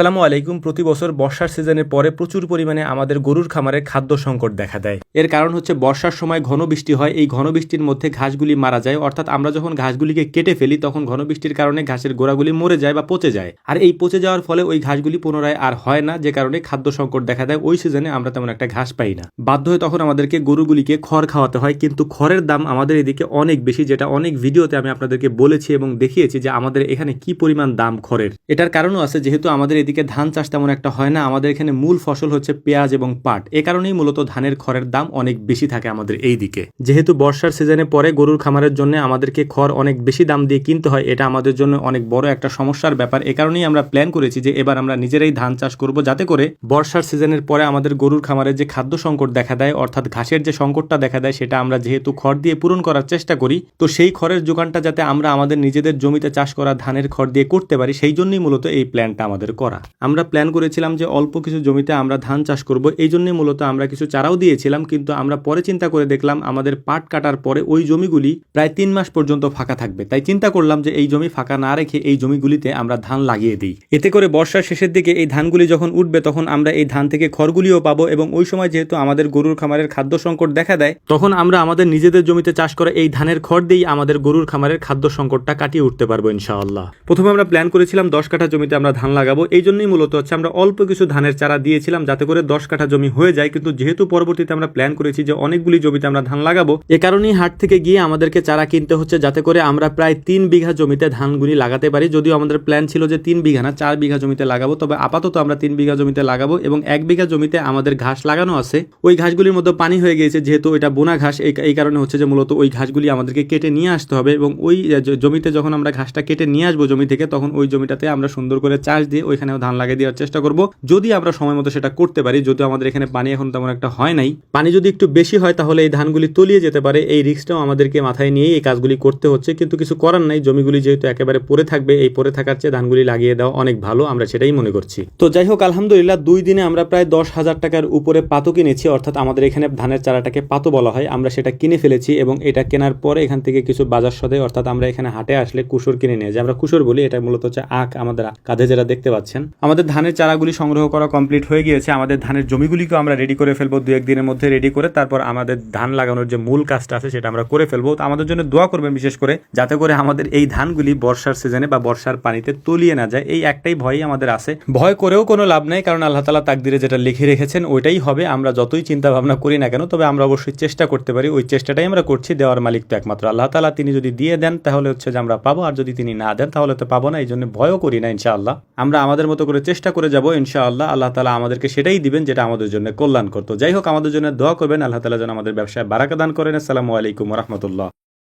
আসসালামু আলাইকুম। প্রতি বছর বর্ষার সিজনের পরে প্রচুর পরিমাণে আমাদের গরুর খামারে খাদ্য সংকট দেখা দেয়। এর কারণ হচ্ছে বর্ষার সময় ঘন বৃষ্টি হয়। এই ঘন বৃষ্টির মধ্যে ঘাসগুলি মারা যায়। অর্থাৎ আমরা যখন ঘাসগুলিকে কেটে ফেলি, তখন ঘন বৃষ্টির কারণে ঘাসের গোড়াগুলি মরে যায় বা পচে যায়। আর এই পচে যাওয়ার ফলে ওই ঘাসগুলি পুনরায় আর হয় না। যে কারণে খাদ্য সংকট দেখা দেয়। ওই সিজনে আমরা তেমন একটা ঘাস পাই না। বাধ্য হয়ে তখন আমাদেরকে গরুগুলিকে খড় খাওয়াতে হয়। কিন্তু খড়ের দাম আমাদের এদিকে অনেক বেশি, যেটা অনেক ভিডিওতে আমি আপনাদেরকে বলেছি এবং দেখিয়েছি যে আমাদের এখানে কি পরিমাণ দাম খড়ের। এটার কারণও আছে, যেহেতু আমাদের এদিকে ধান চাষ তেমন একটা হয় না। আমাদের এখানে মূল ফসল হচ্ছে পেঁয়াজ এবং পাট। এ কারণেই মূলত ধানের খড়ের দাম অনেক বেশি থাকে আমাদের এই দিকে। যেহেতু বর্ষার সিজনে পরে গরুর খামারের জন্য আমাদেরকে খড় অনেক বেশি দাম দিয়ে কিনতে হয়, এটা আমাদের জন্য অনেক বড় একটা সমস্যার ব্যাপার। এ কারণেই আমরা প্ল্যান করেছি যে এবার আমরা নিজেরাই ধান চাষ করব, যাতে করে বর্ষার সিজনের পরে আমাদের গরুর খামারে যে খাদ্য সংকট দেখা দেয়, অর্থাৎ ঘাসের যে সংকটটা দেখা দেয়, সেটা আমরা যেহেতু খড় দিয়ে পূরণ করার চেষ্টা করি, তো সেই খড়ের যোগানটা যাতে আমরা আমাদের নিজেদের জমিতে চাষ করা ধানের খড় দিয়ে করতে পারি, সেই জন্যই মূলত এই প্ল্যানটা আমাদের করা। আমরা প্ল্যান করেছিলাম যে অল্প কিছু জমিতে আমরা ধান চাষ করব। এই জন্যই মূলত আমরা কিছু চারাও দিয়েছিলাম, কিন্তু আমরা পরে চিন্তা করে দেখলাম আমাদের পাট কাটার পরে ওই জমিগুলি প্রায় তিন মাস পর্যন্ত ফাঁকা থাকবে। তাই চিন্তা করলাম যে এই জমি ফাঁকা না রেখে এই জমিগুলিতে আমরা ধান লাগিয়ে দিই। এতে করে বর্ষার শেষের দিকে এই ধানগুলি যখন উঠবে, তখন আমরা এই ধান থেকে খড়গুলিও পাবো এবং ওই সময় যেহেতু আমাদের গরুর খামারের খাদ্য সংকট দেখা দেয়, তখন আমরা আমাদের নিজেদের জমিতে চাষ করা এই ধানের খড় দিয়েই আমাদের গরুর খামারের খাদ্য সংকটটা কাটিয়ে উঠতে পারব ইনশাআল্লাহ। প্রথমে আমরা প্ল্যান করেছিলাম দশ কাঠা জমিতে আমরা ধান লাগাবো। এই জন্যই মূলত হচ্ছে আমরা অল্প কিছু ধানের চারা দিয়েছিলাম যাতে করে দশ কাঠা জমি হয়ে যায়। কিন্তু যেহেতু পরবর্তীতে আমরা প্ল্যান করেছি যে অনেকগুলি জমিতে আমরা ধান লাগাবো, এ কারণেই হাট থেকে গিয়ে আমাদেরকে চারা কিনতে হচ্ছে যাতে করে আমরা প্রায় তিন বিঘা জমিতে ধানগুলি লাগাতে পারি। যদিও আমাদের প্ল্যান ছিল যে তিন বিঘা না, চার বিঘা জমিতে লাগাবো, তবে আপাতত আমরা তিন বিঘা জমিতে লাগাবো এবং এক বিঘা জমিতে আমাদের ঘাস লাগানো আছে। ওই ঘাসগুলির মধ্যে পানি হয়ে গিয়েছে, যেহেতু এটা বোনা ঘাস, এই এই কারণে হচ্ছে যে মূলত ওই ঘাসগুলি আমাদেরকে কেটে নিয়ে আসতে হবে এবং ওই জমিতে যখন আমরা ঘাসটা কেটে নিয়ে আসব জমি থেকে, তখন ওই জমিটাতে আমরা সুন্দর করে চাষ দিয়ে ওইখানেও ধান লাগিয়ে দেওয়ার চেষ্টা করব। যদি আমরা সময় মতো সেটা করতে পারি যদিও আমাদের এখানে পানি এখন তেমন একটা হয় নাই, পানি যদি একটু বেশি হয় তাহলে এই ধানগুলি তলিয়ে যেতে পারে। এই রিস্কটাও আমাদেরকে মাথায় নিয়েই এই কাজগুলি করতে হচ্ছে, কিন্তু কিছু করার নাই। জমিগুলি যেহেতু একেবারে পড়ে থাকবে, এই পড়ে থাকার চেয়ে ধানগুলি লাগিয়ে দেওয়া অনেক ভালো, আমরা সেটাই মনে করছি। তো যাই হোক, আলহামদুলিল্লাহ, দুই দিনে আমরা প্রায় দশ হাজার টাকার উপরে পাতো কিনেছি, অর্থাৎ আমাদের এখানে ধানের চারাটাকে পাতো বলা হয়। আমরা সেটা কিনে ফেলেছি এবং এটা কেনার পরে এখান থেকে কিছু বাজার সদে, অর্থাৎ আমরা এখানে হাটে আসলে কুসুর কিনে নিয়ে যাই। আমরা কুসুর বলি, এটা মূলত হচ্ছে আখ, আমাদের কাঁধে যারা দেখতে পাচ্ছেন আমাদের ধানের চারাগুলি সংগ্রহ করা কমপ্লিট হয়ে গিয়েছে। আমাদের ধানের জমিগুলিকেও আমরা রেডি করে ফেলব দু একদিনের মধ্যে রেডি করে তারপর আমাদের ধান লাগানোর যে মূল কাজটা আছে সেটা আমরা করে ফেলব। তো আমাদের জন্য দোয়া করবেন বিশেষ করে, যাতে করে আমাদের এই ধানগুলি বর্ষার সিজনে বা বর্ষার পানিতে তলিয়ে না যায়। এই একটাই ভয়ই আমাদের আছে। ভয় করেও কোনো লাভ নেই, কারণ আল্লাহ তালা তাকদিরে যেটা লিখে রেখেছেন ওইটাই হবে। আমরা যতই চিন্তা ভাবনা করি না কেন, তবে আমরা অবশ্যই চেষ্টা করতে পারি। ওই চেষ্টাটাই আমরা করছি, দেওয়ার মালিক তো একমাত্র। আল্লাহ তালা তিনি যদি দিয়ে দেন, তাহলে হচ্ছে যে আমরা পাবো, আর যদি তিনি না দেন, তাহলে তো পাবো না। এই জন্য ভয়ও করি না, ইনশাআল্লাহ। আমরা আমাদের মতো করে চেষ্টা করে যাব, ইনশাআল্লাহ আল্লাহ তালা আমাদেরকে সেটাই দিবেন যেটা আমাদের জন্য কল্যাণ করতো যাই হোক, আমাদের জন্য দোয়া করবেন, আল্লাহ তালা যেন আমাদের ব্যবসায় বারাকা দান করেন। আসসালামু আলাইকুম রহমতুল্লাহ।